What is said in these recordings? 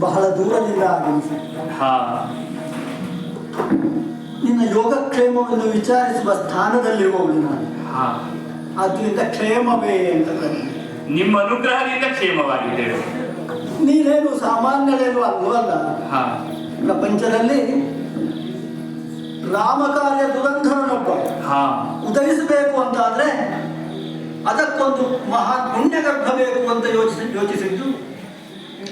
ಬಹಳ ದೂರದಿಂದ ಆಗಮಿಸಿ. ಹಾ. ನಿನ್ನ ಯೋಗಕ್ಷೇಮವನ್ನು ವಿಚಾರಿಸುವ ಸ್ಥಾನದಲ್ಲಿರುವವನು ನಾನು. ಅದರಿಂದ ಕ್ಷೇಮವೇ ಅಂತ. ನಿಮ್ಮ ಅನುಗ್ರಹದಿಂದ ಕ್ಷೇಮವಾಗಿದೆ. ನೀನೇನು ಸಾಮಾನ್ಯರೇನು ಅಲ್ವಲ್ಲ? ಹಾ. ಪ್ರಪಂಚದಲ್ಲಿ ರಾಮಕಾರ್ಯ ದುರಂಧರನೊಬ್ಬ ಹಾ. ಉದಯಿಸಬೇಕು ಅಂತಾದ್ರೆ ಅದಕ್ಕೊಂದು ಮಹಾ ಪುಣ್ಯಗರ್ಭ ಬೇಕು ಅಂತ ಯೋಚಿಸಿ ಯೋಚಿಸಿದ್ದು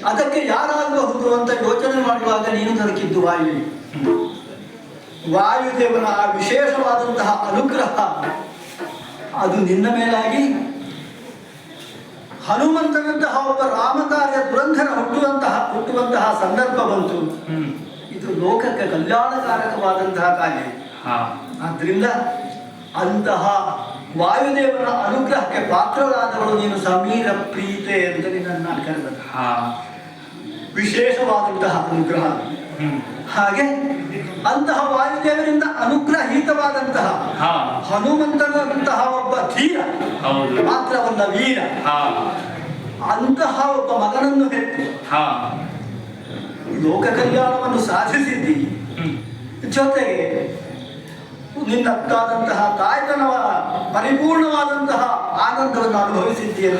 ಅದಕ್ಕೆ ಯಾರಾಗಬಹುದು ಅಂತ ಯೋಚನೆ ಮಾಡುವಾಗ ನೀನು ದೊರಕಿದ್ದು ವಾಯು. ವಾಯುದೇವನ ಆ ವಿಶೇಷವಾದಂತಹ ಅನುಗ್ರಹ ಅದು ನಿನ್ನ ಮೇಲಾಗಿ. ಹನುಮಂತನಂತಹ ಒಬ್ಬ ರಾಮಕಾರ್ಯ ದುರಂಧರ ಹುಟ್ಟುವಂತಹ ಹುಟ್ಟುವಂತಹ ಸಂದರ್ಭ ಬಂತು. ಇದು ಲೋಕಕ್ಕೆ ಕಲ್ಯಾಣಕಾರಕವಾದಂತಹ ಕಾರ್ಯ. ಆದ್ರಿಂದ ಅಂತಹ ವಾಯುದೇವನ ಅನುಗ್ರಹಕ್ಕೆ ಪಾತ್ರರಾದವಳು ನೀನು ಸಮೀರ ಪ್ರೀತೆ ಅಂತ ನಿನ್ನನ್ನು ನಾನು ಕರೆದ ವಿಶೇಷವಾದಂತಹ ಅನುಗ್ರಹ. ಹಾಗೆ ಅಂತಹ ವಾಯುದೇವರಿಂದ ಅನುಗ್ರಹೀತವಾದಂತಹ ಹನುಮಂತನಂತಹ ಒಬ್ಬ ಧೀರ ಮಾತ್ರ ಮಾತ್ರವಲ್ಲ ವೀರ. ಅಂತಹ ಒಬ್ಬ ಮಗನನ್ನು ಹೆತ್ತು. ಹಾ. ಲೋಕ ಕಲ್ಯಾಣವನ್ನು ಸಾಧಿಸಿದ್ದಿ. ಜೊತೆಗೆ ನಿನ್ನತ್ತಾದಂತಹ ತಾಯ್ತನವ ಪರಿಪೂರ್ಣವಾದಂತಹ ಆನಂದವನ್ನು ಅನುಭವಿಸಿದ್ದೀಯ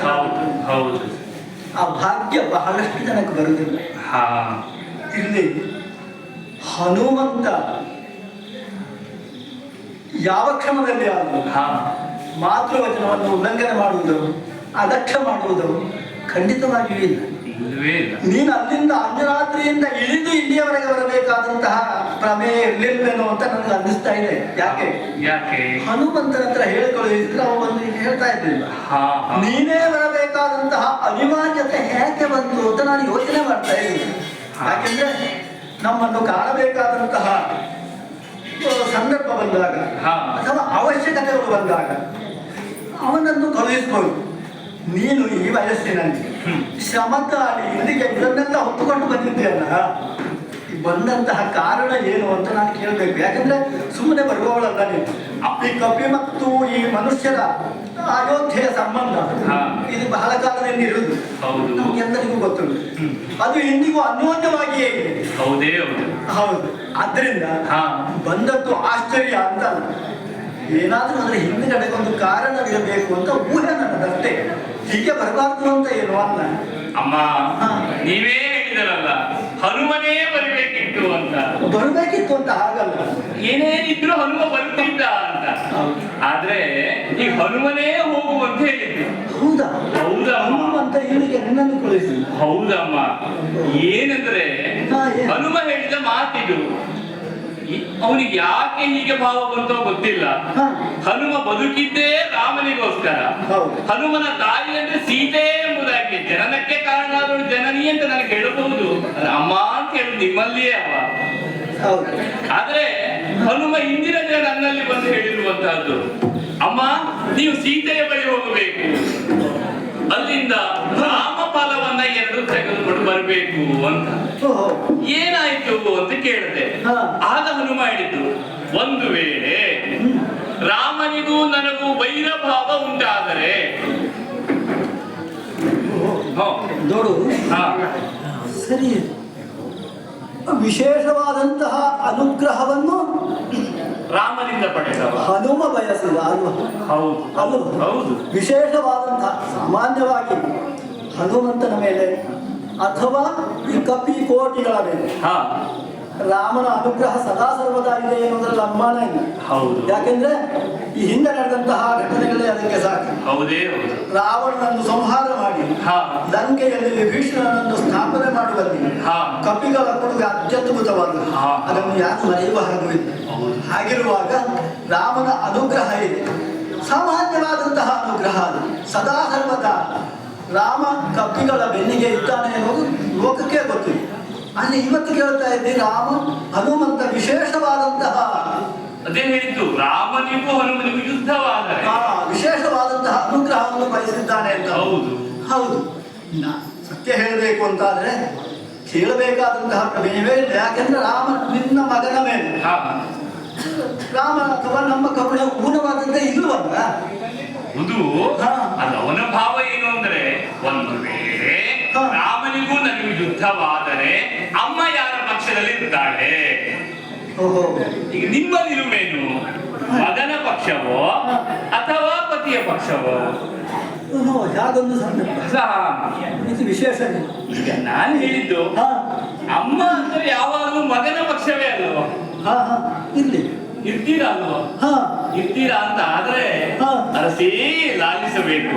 ಆ ಭಾಗ್ಯ ಬಹಳಷ್ಟು ಜನಕ್ಕೆ ಬರುವುದಿಲ್ಲ. ಹಾ. ಇಲ್ಲಿ ಹನುಮಂತ ಯಾವ ಕ್ಷಮದಲ್ಲಿ ಆದರೂ ಹಾ. ಮಾತೃವಚನವನ್ನು ಉಲ್ಲಂಘನೆ ಮಾಡುವುದು ಅದಕ್ಷ ಮಾಡುವುದು ಖಂಡಿತವಾಗಿಯೂ ಇಲ್ಲ. ನೀನು ಅಲ್ಲಿಂದ ಅಂಜರಾತ್ರಿಯಿಂದ ಇಳಿದು ಇಲ್ಲಿಯವರೆಗೆ ಬರಬೇಕಾದಂತಹ ಪ್ರಮೇಯ ಇರ್ಲಿಲ್ವೇನೋ ಅಂತ ನನಗೆ ಅನ್ನಿಸ್ತಾ ಇದೆ. ಯಾಕೆ? ಯಾಕೆ? ಹನುಮಂತನ ಹತ್ರ ಹೇಳ್ಕೊಳ್ಳಿದ್ರೆ ಅವ ಬಂದು ಹೇಳ್ತಾ ಹಾ ನೀನೇ ಬರಬೇಕಾದಂತಹ ಅನಿವಾರ್ಯತೆ ಹೇಗೆ ಬಂತು ಅಂತ ನಾನು ಯೋಚನೆ ಮಾಡ್ತಾ ಇದ್ದೀನಿ. ಯಾಕೆಂದ್ರೆ ನಮ್ಮನ್ನು ಕಾಣಬೇಕಾದಂತಹ ಸಂದರ್ಭ ಬಂದಾಗ. ಅಥವಾ ಅವಶ್ಯಕತೆಗಳು ಬಂದಾಗ ಅವನನ್ನು ಕಳುಹಿಸ್ಬೋದು. ನೀನು ಈ ವಯಸ್ಸಿನಲ್ಲಿ ಶಮತ ಶ್ರಮದಾಡಿ ಇಲ್ಲಿಗೆ ಇದನ್ನೆಲ್ಲ ಹೊತ್ತುಕೊಂಡು ಬಂದಿದ್ದೀಯಲ್ಲ ಅಲ್ಲ? ಬಂದಂತಹ ಕಾರಣ ಏನು ಅಂತ ನಾನು ಕೇಳಬೇಕು. ಯಾಕಂದ್ರೆ ಸುಮ್ಮನೆ ಬರುವವಳಲ್ಲ ನೀನು. ಈ ಕಪಿ ಮತ್ತು ಈ ಮನುಷ್ಯರ ಅಯೋಧ್ಯೆಯ ಸಂಬಂಧ. ಇದು ಬಹಳ ಕಾಲದಿಂದ ಇರುವುದು. ನಮ್ಗೆಲ್ಲರಿಗೂ ಗೊತ್ತುಂಟು. ಅದು ಇಂದಿಗೂ ಅನ್ಯೋನ್ಯವಾಗಿಯೇ ಇದೆ. ಹೌದೇ ಹೌದು. ಹಾ. ಬಂದದ್ದು ಆಶ್ಚರ್ಯ ಅಂತ ಅಲ್ಲ. ಏನಾದ್ರೂ ಅದರ ಹಿಂದ್ಗಡೆ ಒಂದು ಕಾರಣವಿರಬೇಕು ಅಂತ ಊಹೆ ನನ್ನದಷ್ಟೇ. ಹೀಗೆ ಬರಬಾರ್ದು ಅಂತ ಏನು ಅಲ್ಲ. ಅಮ್ಮ ನೀವೇ ಹೇಳಿದರಲ್ಲ ಹನುಮನೇ ಬರಬೇಕಿತ್ತು ಅಂತ. ಬರಬೇಕಿತ್ತು ಅಂತ ಹಾಗಲ್ಲ. ಏನೇನಿದ್ರು ಹನುಮ ಬರ್ತಿದ್ದ ಅಂತ. ಆದ್ರೆ ಈ ಹನುಮನೇ ಹೋಗು ಅಂತ ಹೇಳಿದ್ರು ಹೌದಾ? ಹೌದಮ್ಮ. ಅಂತ ಹೇಳಿಕೆ ನನ್ನನ್ನು ಕಳಿಸಿ ಹೌದಮ್ಮ. ಏನಂದ್ರೆ ಹನುಮ ಹೇಳಿದ ಮಾತಿದು. ಅವನಿಗೆ ಯಾಕೆ ಹೀಗೆ ಭಾವ ಬಂತೋ ಗೊತ್ತಿಲ್ಲ. ಹನುಮ ಬದುಕಿದ್ದೇ ರಾಮನಿಗೋಸ್ಕರ. ಹನುಮನ ತಾಯಿ ಅಂದ್ರೆ ಸೀತೆ ಎಂಬುದಾಗಿ ಜನನಕ್ಕೆ ಕಾರಣ ಆದವಳು ಜನನಿ ಅಂತ ನನಗೆ ಹೇಳಬಹುದು. ಅಮ್ಮ ಅಂತ ಹೇಳುದು ನಿಮ್ಮಲ್ಲಿಯೇ ಅವ. ಆದ್ರೆ ಹನುಮ ಹಿಂದಿನ ದಿನ ನನ್ನಲ್ಲಿ ಬಂದು ಹೇಳಿರುವಂತಹದ್ದು. ಅಮ್ಮ ನೀವು ಸೀತೆಯ ಬಳಿ ಹೋಗಬೇಕು. ಅಲ್ಲಿಂದ ರಾಮ ಫಲವನ್ನ ಎರಡು ತೆಗೆದುಕೊಂಡು ಬರಬೇಕು ಅಂತ. ಏನಾಯ್ತು ಅಂತ ಕೇಳಿದೆ. ಹಾ. ಆಗ ಹನುಮ ಹೇಳಿದ್ದು ಒಂದು ವೇಳೆ ರಾಮನಿಗೂ ನನಗೂ ವೈರಭಾವ ಉಂಟಾದರೆ ನೋಡು. ಹಾ, ಸರಿ. ವಿಶೇಷವಾದಂತಹ ಅನುಗ್ರಹವನ್ನು ರಾಮನಿಂದ ಪಡೆದ ಹನುಮ ಬಯಸಿದ ಹೌದು. ವಿಶೇಷವಾದಂತಹ ಸಾಮಾನ್ಯವಾಗಿ ಹನುಮಂತನ ಮೇಲೆ ಅಥವಾ ಈ ಕಪಿ ಕೋಟಿಗಳ ಮೇಲೆ ರಾಮನ ಅನುಗ್ರಹ ಸದಾ ಸರ್ವದಾ ಇದೆ ಎನ್ನುವುದರಲ್ಲಿ ಅನುಮಾನ ಇಲ್ಲ. ಹೌದು. ಯಾಕೆಂದ್ರೆ ಈ ಹಿಂದೆ ನಡೆದಂತಹ ಘಟನೆಗಳೇ ಅದಕ್ಕೆ ಸಾಕು. ಹೌದೇ ರಾವಣನನ್ನು ಸಂಹಾರ ಮಾಡಿ ಹಾ. ಲಂಕೆಯಲ್ಲಿ ವಿಭೀಷಣನನ್ನು ಸ್ಥಾಪನೆ ಮಾಡುವಲ್ಲಿ ಹಾ. ಕಪಿಗಳ ಕೊಡುಗೆ ಅತ್ಯದ್ಭುತವಾದ. ಅದನ್ನು ಯಾರು ಮರೆಯುವ ಇಲ್ಲ. ಹೌದು. ಹಾಗಿರುವಾಗ ರಾಮನ ಅನುಗ್ರಹ ಇದೆ. ಸಾಮಾನ್ಯವಾದಂತಹ ಅನುಗ್ರಹ ಅದು. ಸದಾ ಸರ್ವದಾ ರಾಮ ಕಪಿಗಳ ಬೆನ್ನಿಗೆ ಇದ್ದಾನೆ ಎನ್ನುವುದು ಲೋಕಕ್ಕೆ ಗೊತ್ತಿದೆ ಅಲ್ಲಿ ಇವತ್ತು ಕೇಳ್ತಾ ಇದ್ದೀನಿ ರಾಮ ಹನುಮಂತ ವಿಶೇಷವಾದಂತಹ ಅದೇ ಹೇಳಿದ್ದು ರಾಮನಿಗೂ ಹನುಮನಿಗೂ ಯುದ್ಧವಾದ ಆ ವಿಶೇಷವಾದಂತಹ ಅನುಗ್ರಹವನ್ನು ಬಯಸಿದ್ದಾನೆ ಅಂತ. ಹೌದು. ಹೌದು. ಸತ್ಯ ಹೇಳಬೇಕು ಅಂತಾದ್ರೆ ಕೇಳಬೇಕಾದಂತಹ ಪ್ರಮೇಯವೇ ಇಲ್ಲ. ಯಾಕೆಂದ್ರೆ ರಾಮ ನಿನ್ನ ಮಗನ ಮೇಲೆ. ರಾಮ ಅಥವಾ ನಮ್ಮ ಕರುಣೆ ಊನವಾದಂತೆ ಇಲ್ಲವಲ್ಲ. ಅದು ಅವನ ಭಾವ ಏನು ಅಂದ್ರೆ ಒಂದು ವೇಳೆ. ರಾಮನಿಗೂ ನನಗೂ ಯುದ್ಧವಾದರೆ ಅಮ್ಮ ಯಾರ ಪಕ್ಷದಲ್ಲಿ ಇದ್ದಾಳೆ ಈಗ ನಿಮ್ಮ ನಿಲುವೇನು? ಮಗನ ಪಕ್ಷವೋ ಅಥವಾ ಪತಿಯ ಪಕ್ಷವೋ? ಯಾವ್ದೊಂದು ಸಂದರ್ಭ. ಇದು ವಿಶೇಷ ಈಗ ನಾನು ಹೇಳಿದ್ದು ಅಮ್ಮ ಅಂದ್ರೆ ಯಾವಾಗಲೂ ಮಗನ ಪಕ್ಷವೇ ಅಲ್ವಾ? ಇರ್ಲಿ. ಇರ್ತೀರಾ ಅಲ್ವೋ? ಹಾ. ಇರ್ತೀರಾ ಅಂತ ಆದ್ರೆ. ಅರಸಿ ಲಾಲಿಸಬೇಕು.